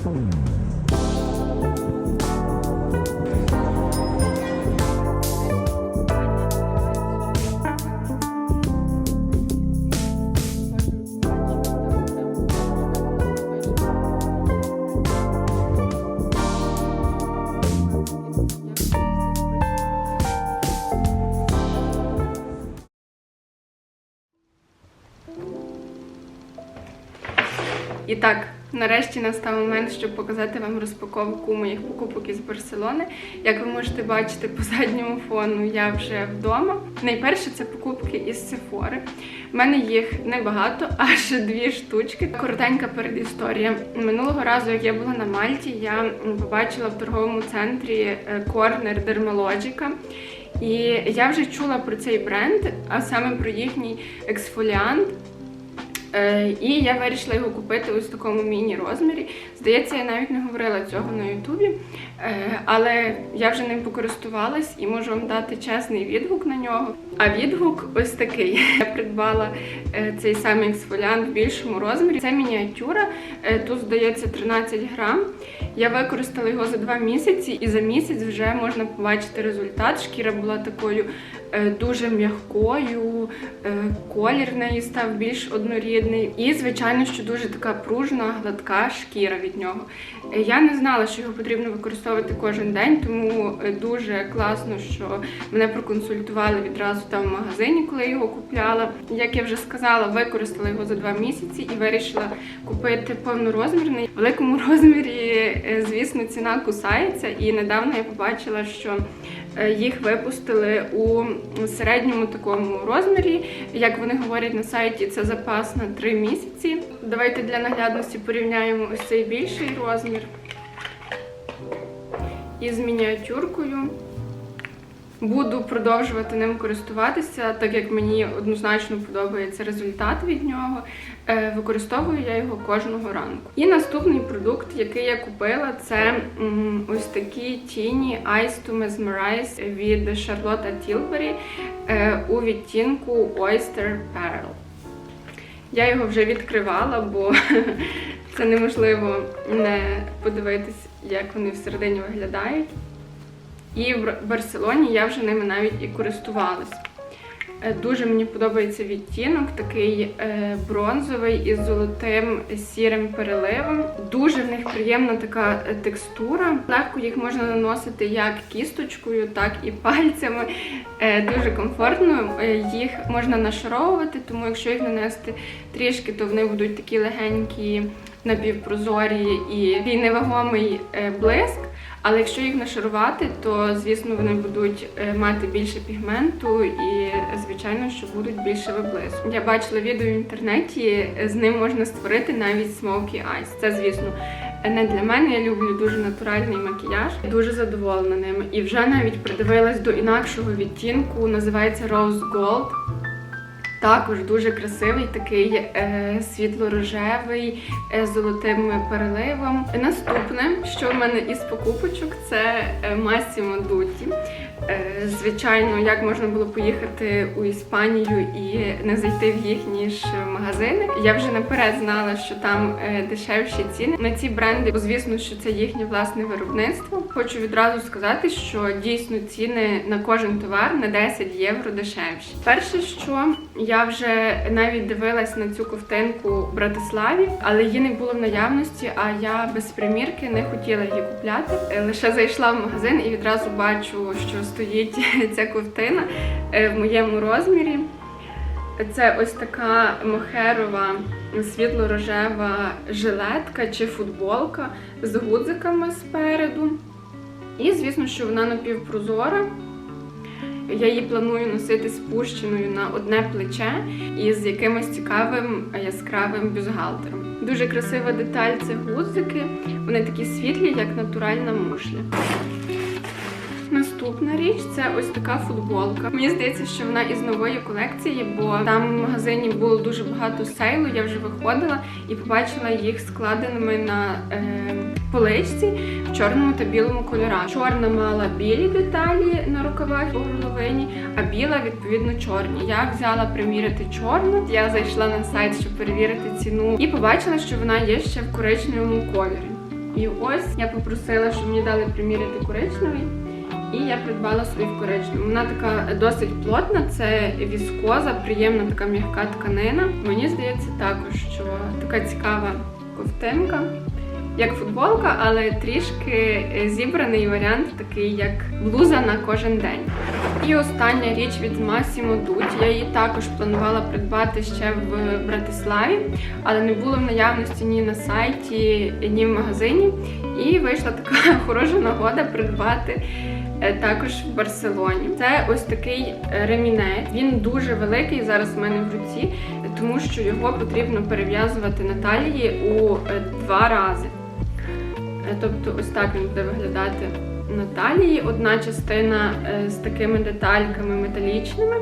І нарешті настав момент, щоб показати вам розпаковку моїх покупок із Барселони. Як ви можете бачити по задньому фону, я вже вдома. Найперше це покупки із Sephora. У мене їх небагато, аж дві штучки. Коротенька передісторія. Минулого разу, як я була на Мальті, я побачила в торговому центрі е, Corner Dermalogica. І я вже чула про цей бренд, а саме про їхній ексфоліант. Е, і я вирішила його купити ось в такому міні-розмірі. Здається, я навіть не говорила цього на Ютубі, е, але я вже ним покористувалась і можу вам дати чесний відгук на нього. А відгук ось такий. Я придбала е, цей самий ексфоліант в більшому розмірі. Це мініатюра, тут здається 13 грам. Я використала його за два місяці, і за місяць вже можна побачити результат. Шкіра була такою дуже м'якою, е, колір неї став більш однорідний. І, звичайно, що дуже така пружна, гладка шкіра від нього. Е, Я не знала, що його потрібно використовувати кожен день, тому е, дуже класно, що мене проконсультували відразу там в магазині, коли я його купляла. Як я вже сказала, використала його за два місяці і вирішила купити повнорозмірний. В великому розмірі, е, звісно, ціна кусається, і недавно я побачила, що е, їх випустили у середньому такому розмірі. Як вони говорять на сайті, це запас на 3 місяці. Давайте для наглядності порівняємо ось цей більший розмір із мініатюркою. Буду продовжувати ним користуватися, так як мені однозначно подобається результат від нього. Е, Використовую я його кожного ранку. І наступний продукт, який я купила, це ось такі тіні Eyes to Mesmerize від Charlotte Tilbury е, у відтінку Oyster Pearl. Я його вже відкривала, бо це неможливо не подивитись, як вони всередині виглядають. І в Барселоні я вже ними навіть і користувалась. Е, Дуже мені подобається відтінок, такий е, бронзовий із золотим сірим переливом. Дуже в них приємна така е, текстура. Легко їх можна наносити як кісточкою, так і пальцями. Дуже комфортно. Їх можна нашаровувати, тому якщо їх нанести трішки, то вони будуть такі легенькі, напівпрозорі і невагомий блиск. Але якщо їх нашарувати, то звісно вони будуть е, мати більше пігменту і, звичайно, що будуть більше виблиску. Я бачила відео в інтернеті, е, з ним можна створити навіть smoky eyes. Це, звісно, не для мене. Я люблю дуже натуральний макіяж. Дуже задоволена ними. І вже навіть придивилась до інакшого відтінку. Називається Rose Gold. Також дуже красивий, такий е, світло-рожевий е, з золотим переливом. Наступне, що в мене із покупочок, це е, Massimo Dutti. Е, звичайно, як можна було поїхати у Іспанію і не зайти в їхні ж магазини. Я вже наперед знала, що там е, дешевші ціни на ці бренди. Бо звісно, що це їхнє власне виробництво. Хочу відразу сказати, що дійсно ціни на кожен товар на 10 євро дешевші. Перше, що я вже навіть дивилась на цю ковтинку в Братиславі, але її не було в наявності. А я без примірки не хотіла її купляти. Е, Лише зайшла в магазин і відразу бачу, що стоїть ця ковтина е, в моєму розмірі. Це ось така мохерова світло-рожева жилетка чи футболка з гудзиками спереду. І, звісно, що вона напівпрозора. Я її планую носити спущеною на одне плече і з якимось цікавим яскравим бюстгальтером. Дуже красива деталь це гудзики. Вони такі світлі, як натуральна мушля. Наступна річ це ось така футболка. Мені здається, що вона із нової колекції, бо там в магазині було дуже багато сейлу. Я вже виходила і побачила їх складеними на е, поличці в чорному та білому кольорах. Чорна мала білі деталі на рукавах у горловині, а біла відповідно чорні. Я взяла приміряти чорну. Я зайшла на сайт, щоб перевірити ціну, і побачила, що вона є ще в коричневому кольорі. І ось я попросила, щоб мені дали приміряти коричневий. І я придбала собі в. Вона така досить плотна, це віскоза, приємна така м'яка тканина. Мені здається також, що така цікава ковтинка, як футболка, але трішки е, зібраний варіант, такий як блуза на кожен день. І остання річ від Massimo Dutti. Я її також планувала придбати ще в Братиславі, але не було в наявності ні на сайті, ні в магазині. І вийшла така хороша нагода придбати також в Барселоні. Це ось такий е, ремінець. Він дуже великий зараз в мене в руці, тому що його потрібно перев'язувати на талії у е, два рази. Е, Тобто, ось так він буде виглядати на талії. Одна частина е, з такими детальками металічними,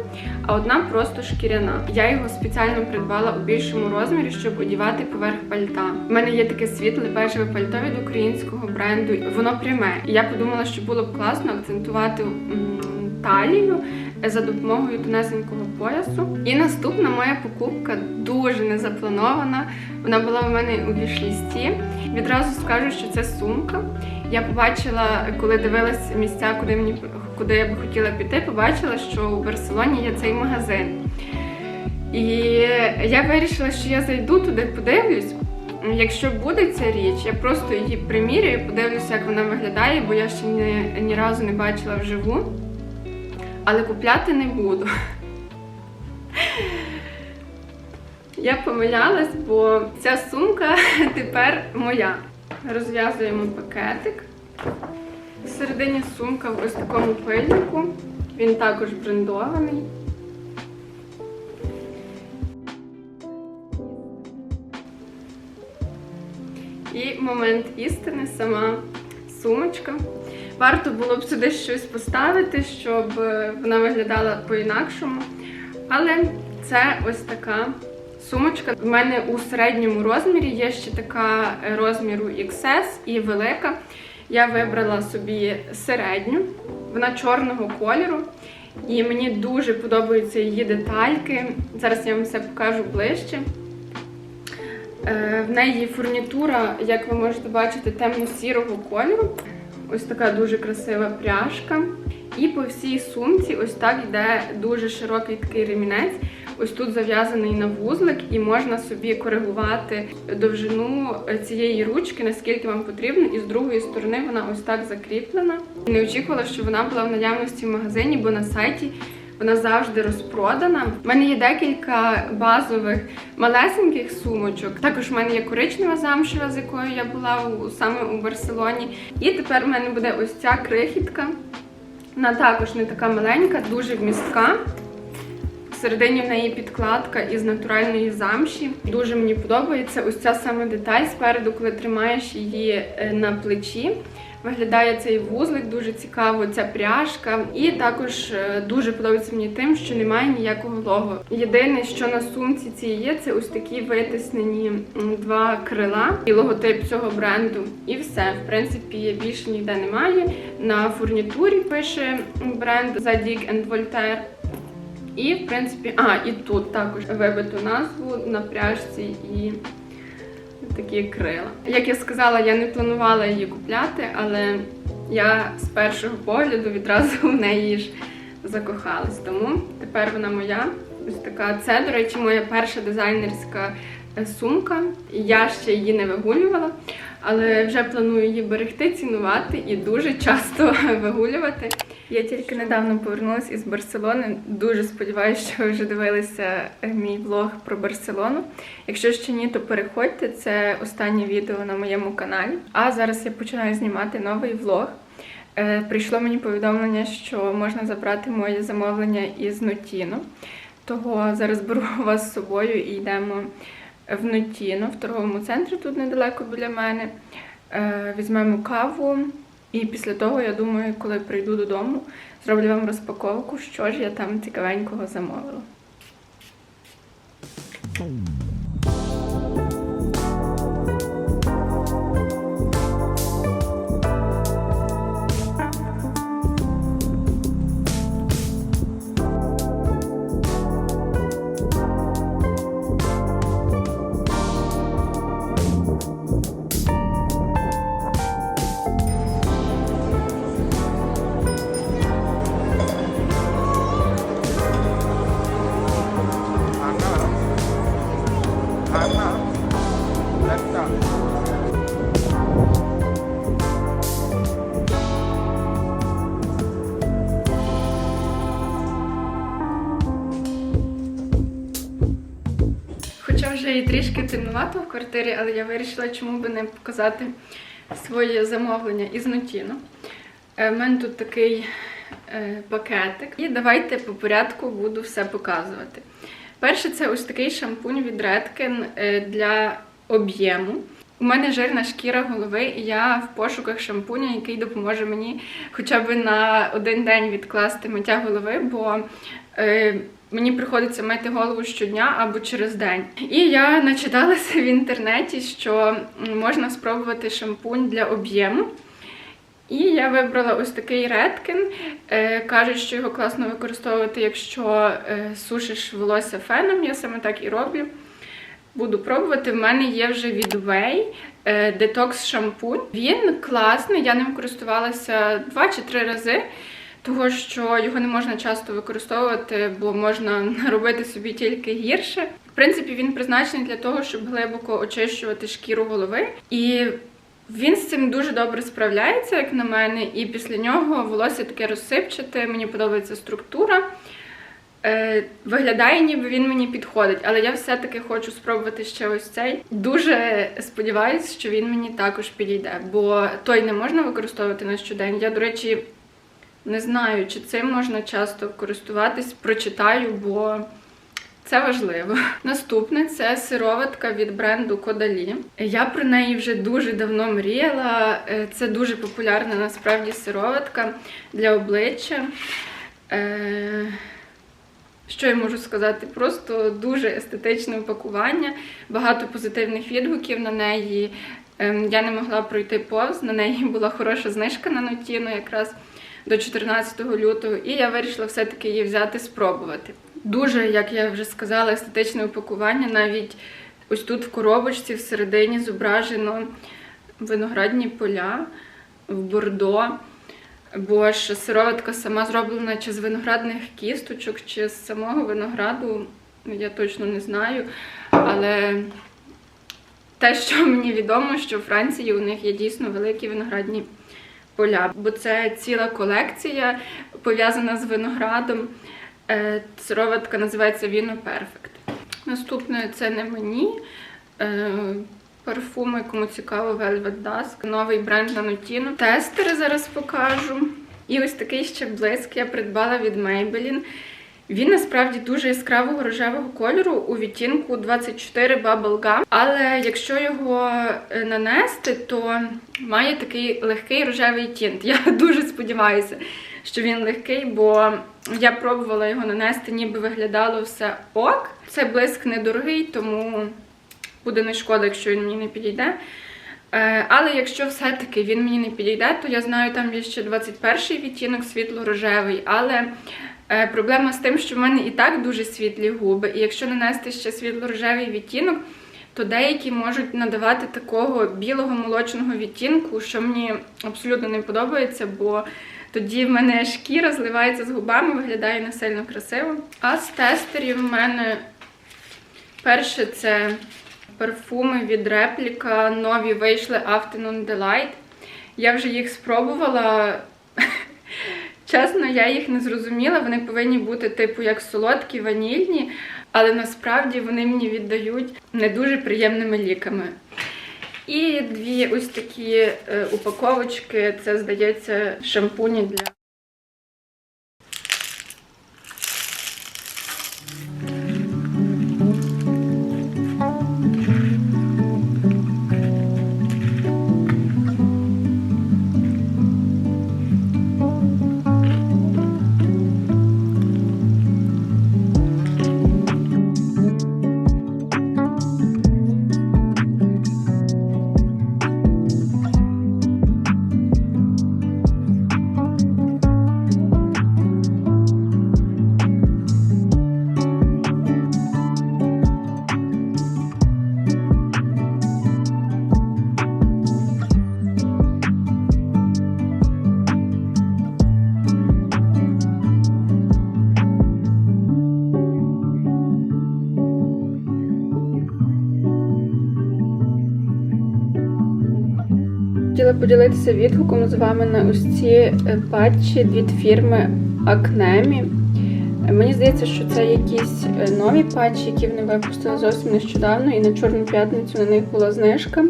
а одна просто шкіряна. Я його спеціально придбала у більшому розмірі, щоб одівати поверх пальта. У мене є таке світле бежеве пальто від українського бренду. Воно пряме. Я подумала, що було б класно акцентувати талію за допомогою тонесенького поясу. І наступна моя покупка дуже незапланована. Вона була у мене у вішлісті. Відразу скажу, що це сумка. Я побачила, коли дивилась місця, куди мені куди я би хотіла піти, побачила, що у Барселоні є цей магазин. І я вирішила, що я зайду туди, подивлюсь. Якщо буде ця річ, я просто її приміряю, подивлюся, як вона виглядає, бо я ще ні, ні разу не бачила вживу. Але купляти не буду. Я помилялась, бо ця сумка тепер моя. Розв'язуємо пакетик. Всередині сумка в ось такому пильнику. Він також брендований. І момент істини сама сумочка. Варто було б сюди щось поставити, щоб е, вона виглядала по-інакшому. Але це ось така сумочка. У мене у середньому розмірі є ще така е, розміру XS і велика. Я вибрала собі середню, вона чорного кольору. І мені дуже подобаються її детальки. Зараз я вам все покажу ближче. Е, В неї фурнітура, як ви можете бачити, темно-сірого кольору. Ось така дуже красива пряжка. І по всій сумці ось так йде дуже широкий такий ремінець. Ось тут зав'язаний на вузлик, і можна собі коригувати довжину цієї ручки, наскільки вам потрібно. І з другої сторони вона ось так закріплена. Не очікувала, що вона була в наявності в магазині, бо на сайті вона завжди розпродана. У мене є декілька базових малесеньких сумочок. Також в мене є коричнева замшева, з якою я була у, саме у Барселоні. І тепер в мене буде ось ця крихітка. Вона також не така маленька, дуже вмістка. Всередині в неї підкладка із натуральної замші. Дуже мені подобається ось ця саме деталь спереду, коли тримаєш її е, на плечі. Виглядає цей вузлик дуже цікаво, ця пряжка. І також е, дуже подобається мені тим, що немає ніякого лого. Єдине, що на сумці цій є, це ось такі витиснені два крила і логотип цього бренду. І все. В принципі, більше ніде немає. На фурнітурі пише бренд Zadig and Voltaire. І, в принципі, а, і тут також вибито назву на пряжці і такі крила. Як я сказала, я не планувала її купляти, але я з першого погляду відразу в неї ж закохалась. Тому тепер вона моя. Ось така. Це, до речі, моя перша дизайнерська е, сумка. Я ще її не вигулювала, але вже планую її берегти, цінувати і дуже часто вигулювати. Я тільки недавно повернулася із Барселони. Дуже сподіваюся, що ви вже дивилися е, мій влог про Барселону. Якщо ще ні, то переходьте. Це останнє відео на моєму каналі. А зараз я починаю знімати новий влог. Е, Прийшло мені повідомлення, що можна забрати моє замовлення із Нотіно. Того зараз беру вас з собою і йдемо в Нотіно, в торговому центрі тут недалеко біля мене. Е, Візьмемо каву. І після того, я думаю, коли прийду додому, зроблю вам розпаковку, що ж я там цікавенького замовила. Трішки темнувато в квартирі, але я вирішила, чому би не показати своє замовлення із Нотіно. Е, У мене тут такий е, пакетик. І давайте по порядку буду все показувати. Перше, це ось такий шампунь від Redken е, для об'єму. У мене жирна шкіра голови, і я в пошуках шампуня, який допоможе мені хоча б на один день відкласти миття голови, бо е, мені приходиться мити голову щодня або через день. І я начиталася в інтернеті, що можна спробувати шампунь для об'єму. І я вибрала ось такий Redken. Е, кажуть, що його класно використовувати, якщо е, сушиш волосся феном. Я саме так і роблю. Буду пробувати. В мене є вже від е, детокс шампунь. Він класний, я ним користувалася два чи три рази, того що його не можна часто використовувати, бо можна робити собі тільки гірше. В принципі, він призначений для того, щоб глибоко очищувати шкіру голови. І він з цим дуже добре справляється, як на мене, і після нього волосся таке розсипчате, мені подобається структура. Е, виглядає, ніби він мені підходить, але я все-таки хочу спробувати ще ось цей. Дуже сподіваюся, що він мені також підійде, бо той не можна використовувати на щодень. Я, до речі, не знаю, чи цим можна часто користуватись, прочитаю, бо це важливо. Наступне це сироватка від бренду Кодалі. Я про неї вже дуже давно мріяла. Е, Це дуже популярна насправді сироватка для обличчя. Що я можу сказати? Просто дуже естетичне упакування, багато позитивних відгуків на неї. Ем, Я не могла пройти повз. На неї була хороша знижка на Нотіно якраз до 14 лютого, і я вирішила все-таки її взяти, спробувати. Дуже, як я вже сказала, естетичне упакування. Навіть ось тут в коробочці всередині зображено виноградні поля в Бордо. Бо ж сироватка сама зроблена чи з виноградних кісточок, чи з самого винограду, ну, я точно не знаю. Але те, що мені відомо, що в Франції у них є дійсно великі виноградні поля, бо це ціла колекція пов'язана з виноградом. Е, Сироватка називається Vino Perfect. Наступне це не мені. Е, Парфуми, кому цікаво, Velvet Dusk, новий бренд на Notino. Тестери зараз покажу. І ось такий ще блиск я придбала від Maybelline. Він насправді дуже яскравого рожевого кольору у відтінку 24 Bubble Gum. Але якщо його е, нанести, то має такий легкий рожевий тінт. Я дуже сподіваюся, що він легкий, бо я пробувала його нанести, ніби виглядало все ок. Це блиск недорогий, тому буде не шкода, якщо він мені не підійде. Е, Але якщо все-таки він мені не підійде, то я знаю, там є ще 21-й відтінок світло-рожевий. Але е, проблема з тим, що в мене і так дуже світлі губи. І якщо нанести ще світло-рожевий відтінок, то деякі можуть надавати такого білого молочного відтінку, що мені абсолютно не подобається, бо тоді в мене шкіра зливається з губами, виглядає не сильно красиво. А з тестерів в мене перше це парфуми від репліка. Нові вийшли Afternoon Delight. Я вже їх спробувала. Чесно, я їх не зрозуміла. Вони повинні бути, типу, як солодкі, ванільні, але насправді вони мені віддають не дуже приємними ліками. І дві ось такі е, упаковочки. Це, здається, шампуні для. Хотіла поділитися відгуком з вами на ось ці е, патчі від фірми Acnemi. Мені здається, що це якісь е, нові патчі, які вони випустили зовсім нещодавно, і на Чорну п'ятницю на них була знижка.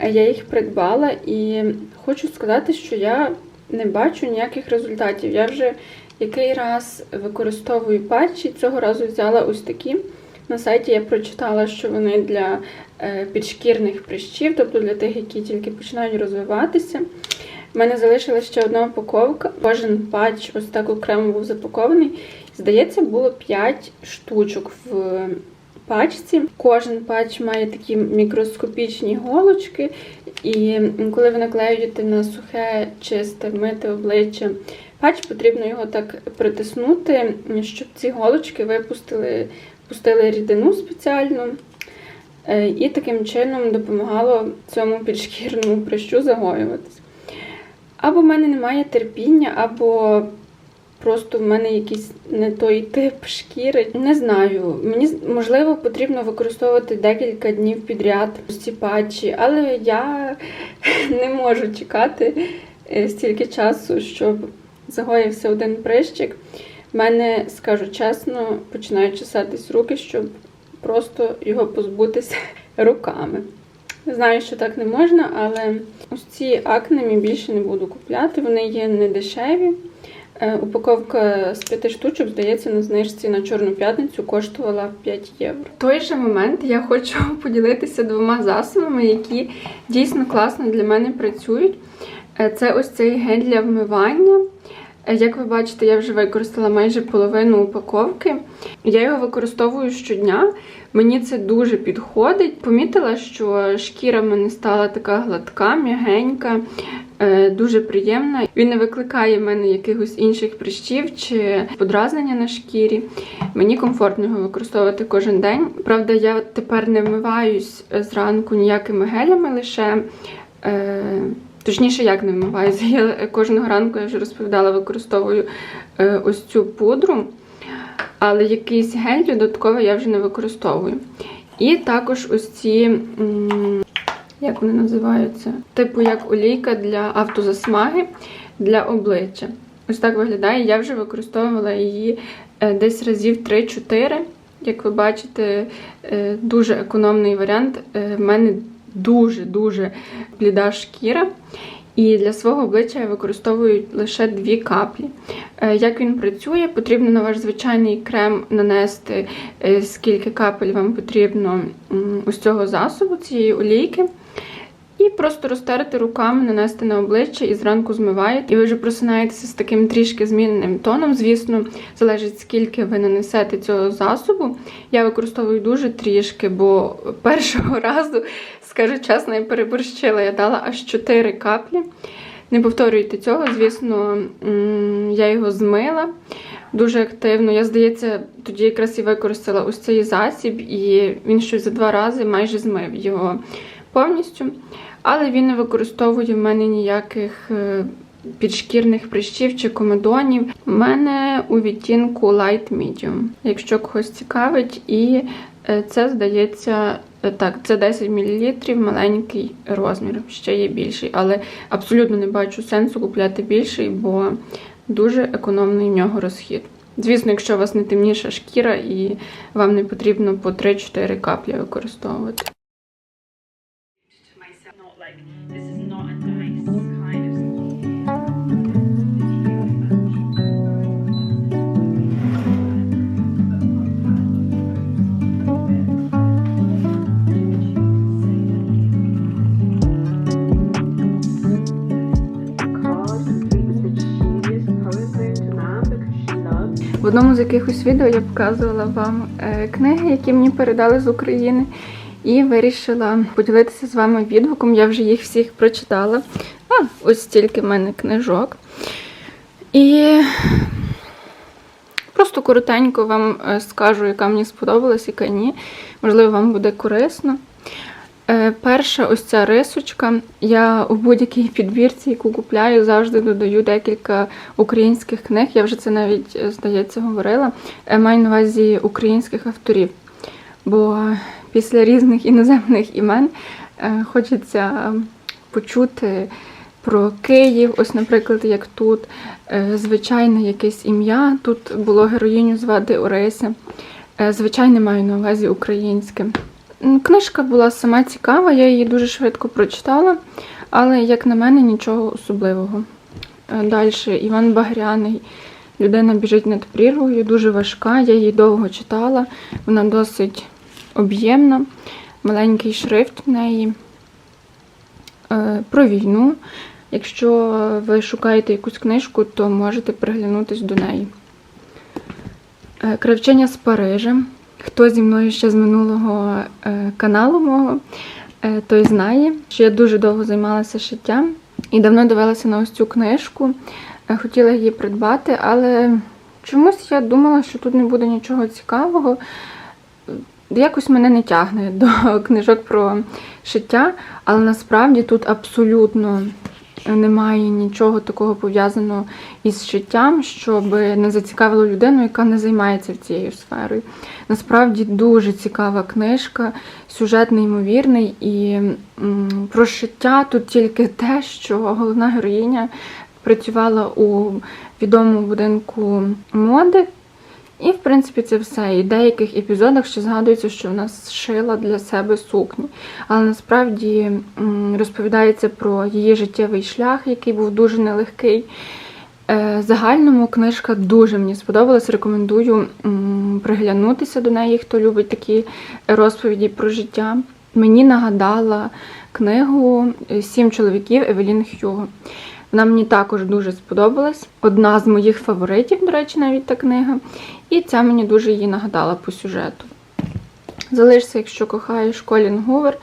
Е, Я їх придбала і хочу сказати, що я не бачу ніяких результатів. Я вже який раз використовую патчі, цього разу взяла ось такі. На сайті я прочитала, що вони для підшкірних прищів, тобто для тих, які тільки починають розвиватися. У мене залишилася ще одна упаковка. Кожен патч ось так окремо був запакований. Здається, було 5 штучок в пачці. Кожен патч має такі мікроскопічні голочки, і коли ви наклеюєте на сухе, чисте, мите обличчя патч, потрібно його так притиснути, щоб ці голочки випустили пустили рідину спеціальну. Е, І таким чином допомагало цьому підшкірному прищу загоюватись. Або в мене немає терпіння, або просто в мене якийсь не той тип шкіри. Не знаю. Мені можливо потрібно використовувати декілька днів підряд ці патчі, але я не можу чекати е, стільки часу, щоб загоївся один прищик. В мене, скажу чесно, починають чесатись руки, щоб просто його позбутися руками. Знаю, що так не можна, але ось ці акнемі більше не буду купляти. Вони є не дешеві. Е, Упаковка з п'яти штучок, здається, на знижці на Чорну п'ятницю коштувала 5 євро. В той же момент я хочу поділитися двома засобами, які дійсно класно для мене працюють. Е, Це ось цей гель для вмивання. Е, Як ви бачите, я вже використала майже половину упаковки. Я його використовую щодня. Мені це дуже підходить. Помітила, що шкіра в мене стала така гладка, м'ягенька, е, дуже приємна. Він не викликає в мене якихось інших прищів чи подразнення на шкірі. Мені комфортно його використовувати кожен день. Правда, я тепер не вмиваюсь зранку ніякими гелями лише. Е, Точніше, як не вмиваюся. Я кожного ранку, я вже розповідала, використовую е, ось цю пудру, але якийсь гель додатково я вже не використовую. І також ось ці, як вони називаються, типу як олійка для автозасмаги для обличчя. Ось так виглядає. Я вже використовувала її е, десь разів 3-4. Як ви бачите, е, дуже економний варіант. Е, В мене дуже-дуже бліда шкіра. І для свого обличчя я використовую лише дві каплі. Е, Як він працює, потрібно на ваш звичайний крем нанести е, скільки капель вам потрібно ось цього засобу, цієї олійки. І просто розтерти руками, нанести на обличчя і зранку змиваєте. І ви вже просинаєтеся з таким трішки зміненим тоном. Звісно, залежить скільки ви нанесете цього засобу. Я використовую дуже трішки, бо першого разу, скажу чесно, я переборщила. Я дала аж 4 каплі. Не повторюйте цього, звісно, я його змила дуже активно. Я, здається, тоді якраз і використала ось цей засіб, і він щось за два рази майже змив його повністю. Але він не використовує в мене ніяких е, підшкірних прищів чи комедонів. У мене у відтінку Light Medium, якщо когось цікавить, і е, це здається. е, Так, це 10 мл, маленький розмір, ще є більший, але абсолютно не бачу сенсу купляти більший, бо дуже економний в нього розхід. Звісно, якщо у вас не темніша шкіра і вам не потрібно по 3-4 каплі використовувати. В одному з якихось відео я показувала вам е, книги, які мені передали з України, і вирішила поділитися з вами відгуком. Я вже їх всіх прочитала. А, ось стільки в мене книжок. І просто коротенько вам е, скажу, яка мені сподобалась, яка ні. Можливо, вам буде корисно. Е, Перша ось ця рисочка. Я у будь-якій підбірці, яку купляю, завжди додаю декілька українських книг. Я вже це навіть, е, здається, говорила. Е, Маю на увазі українських авторів. Бо після різних іноземних імен хочеться почути про Київ. Ось, наприклад, як тут звичайне якесь ім'я. Тут було героїню звати Орися. Звичайне маю на увазі українське. Книжка була сама цікава, я її дуже швидко прочитала, але, як на мене, нічого особливого. Далі Іван Багряний. Людина біжить над прірвою, дуже важка. Я її довго читала. Вона досить об'ємна, маленький шрифт в неї. Е, Про війну. Якщо ви шукаєте якусь книжку, то можете приглянутись до неї. Е, Кравчиня з Парижа. Хто зі мною ще з минулого е, каналу мого, е, той знає, що я дуже довго займалася шиттям і давно дивилася на ось цю книжку. Е, Хотіла її придбати, але чомусь я думала, що тут не буде нічого цікавого. Якось мене не тягне до книжок про шиття, але насправді тут абсолютно немає нічого такого пов'язаного із шиттям, щоб не зацікавило людину, яка не займається цією сферою. Насправді дуже цікава книжка, сюжет неймовірний, і про шиття тут тільки те, що головна героїня працювала у відомому будинку моди. І, в принципі, це все. І в деяких епізодах ще згадується, що вона шила для себе сукні. Але насправді розповідається про її життєвий шлях, який був дуже нелегкий. Е, Загальному книжка дуже мені сподобалась. Рекомендую приглянутися до неї, хто любить такі розповіді про життя. Мені нагадала книгу Сім чоловіків Евелін Хьюго. Вона мені також дуже сподобалась. Одна з моїх фаворитів, до речі, навіть та книга. І ця мені дуже її нагадала по сюжету. Залишся, якщо кохаєш Колін Гувер.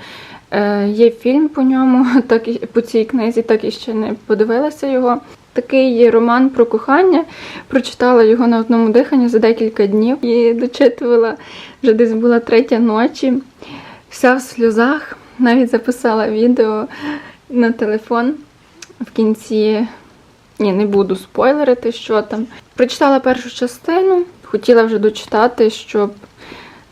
Е, є фільм по ньому, так і по цій книзі, так і ще не подивилася його. Такий є роман про кохання. Прочитала його на одному диханні за декілька днів і дочитувала вже десь була третя ночі. Вся в сльозах. Навіть записала відео на телефон в кінці. Ні, не буду спойлерити, що там. Прочитала першу частину, хотіла вже дочитати, щоб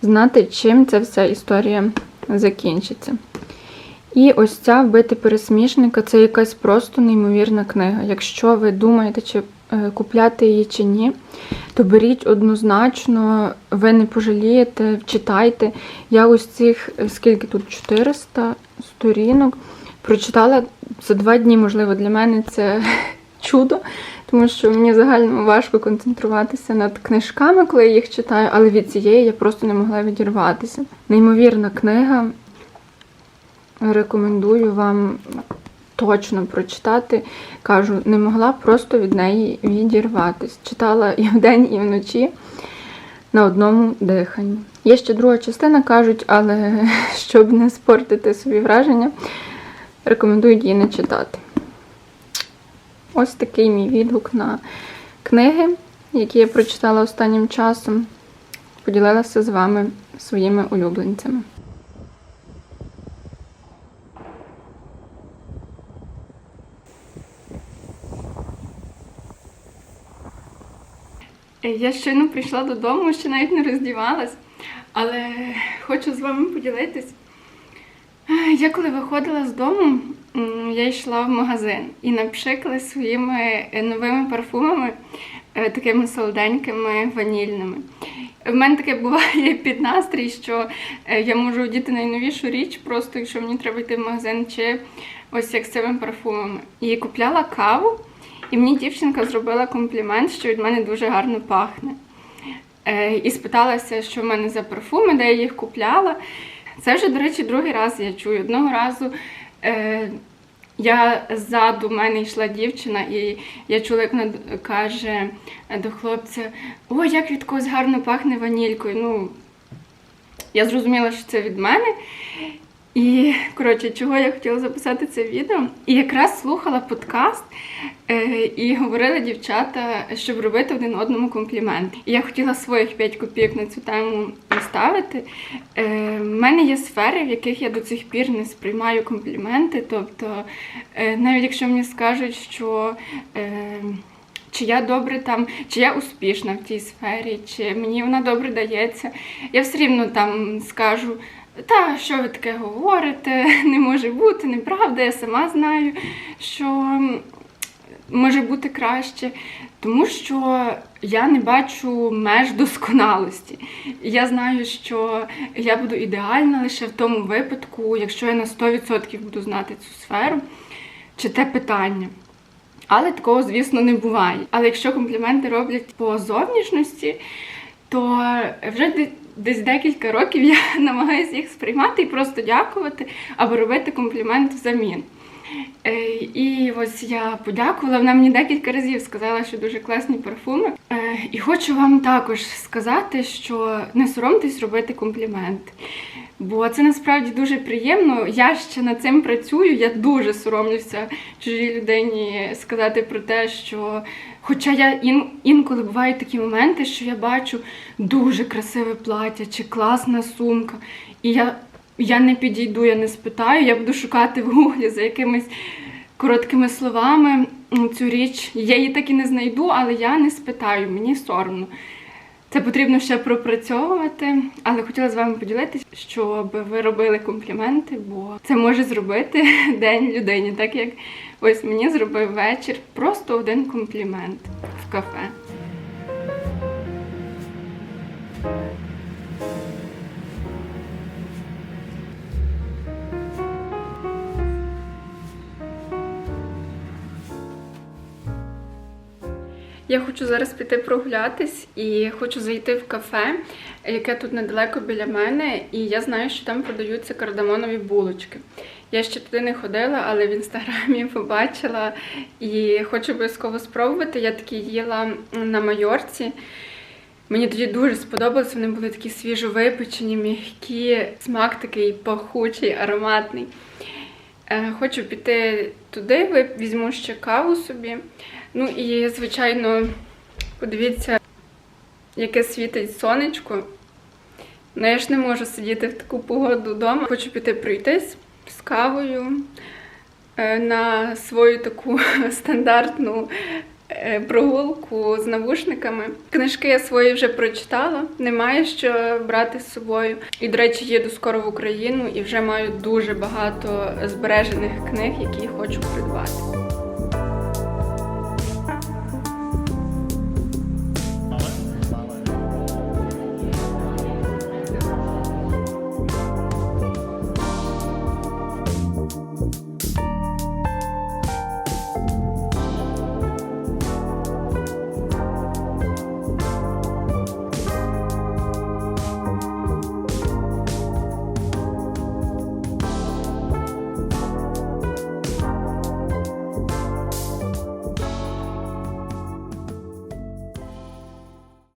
знати, чим ця вся історія закінчиться. І ось ця вбити пересмішника це якась просто неймовірна книга. Якщо ви думаєте, чи е, купляти її чи ні, то беріть однозначно, ви не пожалієте, читайте. Я ось цих, е, скільки тут 400 сторінок, прочитала за два дні, можливо, для мене це чудо, тому що мені загально важко концентруватися над книжками, коли я їх читаю, але від цієї я просто не могла відірватися. Неймовірна книга. Рекомендую вам точно прочитати. Кажу, не могла просто від неї відірватися. Читала і вдень, і вночі на одному диханні. Є ще друга частина, кажуть, але щоб не спортити собі враження, рекомендують її не читати. Ось такий мій відгук на книги, які я прочитала останнім часом. Поділилася з вами своїми улюбленцями. Я щойно прийшла додому, ще навіть не роздівалась, але хочу з вами поділитись. Я коли виходила з дому, я йшла в магазин і напшикала своїми е, новими парфумами, е, такими солоденькими, ванільними. В мене таке буває під настрій, що е, я можу одіти найновішу річ, просто якщо мені треба йти в магазин, чи ось як з цими парфумами. І купляла каву, і мені дівчинка зробила комплімент, що від мене дуже гарно пахне. І спиталася, що в мене за парфуми, де я їх купляла. Це вже, до речі, другий раз я чую. Одного разу е, я ззаду мене йшла дівчина, і я чула, як вона каже до хлопця: О, як від когось гарно пахне ванількою. Ну, я зрозуміла, що це від мене. І коротше, чого я хотіла записати це відео? І якраз слухала подкаст е, і говорили дівчата, щоб робити один одному комплімент. І я хотіла своїх 5 копійок на цю тему поставити. Е, в мене є сфери, в яких я до цих пір не сприймаю компліменти. Тобто, е, навіть якщо мені скажуть, що. Е, чи я добре там, чи я успішна в тій сфері, чи мені вона добре дається. Я все рівно там скажу, Та, що ви таке говорите? Не може бути, неправда, я сама знаю, що може бути краще, тому що я не бачу меж досконалості. Я знаю, що я буду ідеальна лише в тому випадку, якщо я на 100% буду знати цю сферу чи те питання. Але такого, звісно, не буває. Але якщо компліменти роблять по зовнішності, то вже десь декілька років я намагаюся їх сприймати і просто дякувати або робити комплімент взамін. Е, І ось я подякувала. Вона мені декілька разів сказала, що дуже класні парфуми. Е, І хочу вам також сказати, що не соромтесь робити компліменти. Бо це насправді дуже приємно. Я ще над цим працюю. Я дуже соромлюся чужій людині сказати про те, що. Хоча я ін, інколи бувають такі моменти, що я бачу дуже красиве плаття чи класна сумка, і я, я не підійду, я не спитаю, я буду шукати в гуглі за якимись короткими словами цю річ. Я її так і не знайду, але я не спитаю, мені соромно. Це потрібно ще пропрацьовувати, але хотіла з вами поділитися, щоб ви робили компліменти, бо це може зробити день людині, так як ось мені зробив вечір просто один комплімент в кафе. Я хочу зараз піти прогулятись і хочу зайти в кафе, яке тут недалеко біля мене, і я знаю, що там продаються кардамонові булочки. Я ще туди не ходила, але в інстаграмі побачила і хочу обов'язково спробувати. Я такі їла на майорці. Мені тоді дуже сподобалось, вони були такі свіжовипечені, м'які, смак такий пахучий, ароматний. Е, Хочу піти туди, візьму ще каву собі. Ну і, звичайно, подивіться, яке світить сонечко. Ну, я ж не можу сидіти в таку погоду вдома. Хочу піти пройтись з кавою е, на свою таку стандартну е, прогулку з навушниками. Книжки я свої вже прочитала, немає що брати з собою. І, до речі, їду скоро в Україну і вже маю дуже багато збережених книг, які хочу придбати.